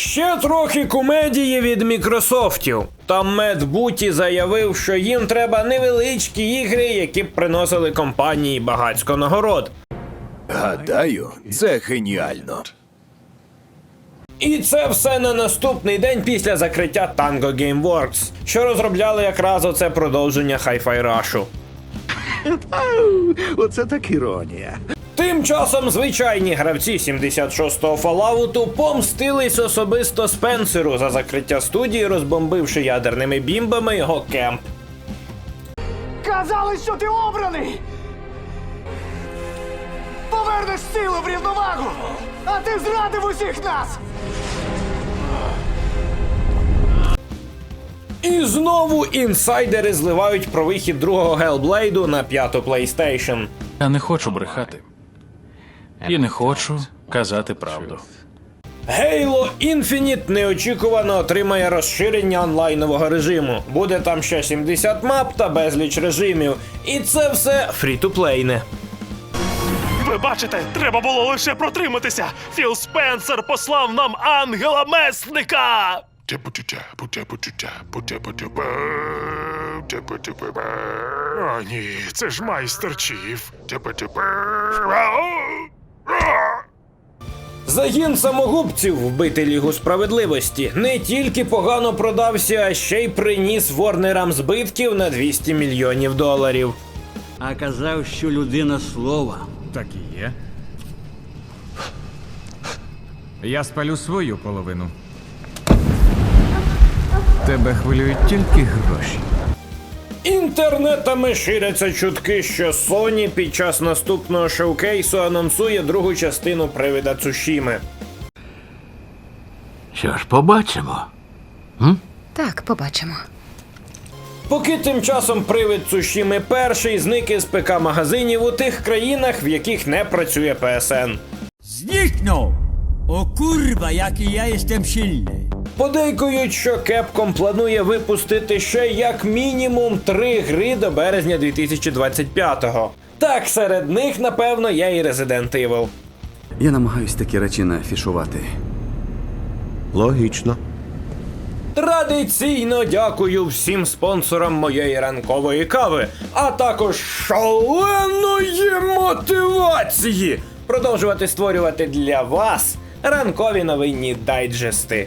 ще трохи комедії від Мікрософтів. Там Мед Буті заявив, що їм треба невеличкі ігри, які б приносили компанії багацько нагород. Гадаю, це геніально. І це все на наступний день після закриття Tango Gameworks, що розробляли якраз оце продовження Hi-Fi Rush. Оце так іронія. Тим часом звичайні гравці 76-го Fallout помстились особисто Спенсеру за закриття студії, розбомбивши ядерними бімбами його кемп. Казали, що ти обраний! Повернеш силу в рівновагу! А ти зрадив усіх нас! І знову інсайдери зливають про вихід другого Hellblade на п'яту PlayStation. Я не хочу брехати. І не хочу казати правду. Halo Infinite неочікувано отримає розширення онлайнового режиму. Буде там ще 70 мап та безліч режимів. І це все фрі-ту-плейне. Ви бачите, треба було лише протриматися. Філ Спенсер послав нам ангела месника. О, ні, це ж майстер Чіф. Загін самогубців вбити Лігу справедливості не тільки погано продався, а ще й приніс Ворнерам збитків на 200 мільйонів доларів. А казав, що людина слова. Так і є. Я спалю свою половину. Тебе хвилюють тільки гроші. Інтернетами ширяться чутки, що Sony під час наступного шоукейсу анонсує другу частину привида Цушіми. Що ж, побачимо. Так, побачимо. Поки тим часом привид Цушіми перший зник із ПК магазинів у тих країнах, в яких не працює PSN. Зникнув! О курва, як і я єстем сильний. Подейкують, що Capcom планує випустити ще як мінімум три гри до березня 2025-го. Так, серед них, напевно, є і Resident Evil. Я намагаюсь такі речі не афішувати. Логічно. Традиційно дякую всім спонсорам моєї ранкової кави, а також шаленої мотивації продовжувати створювати для вас ранкові новинні дайджести.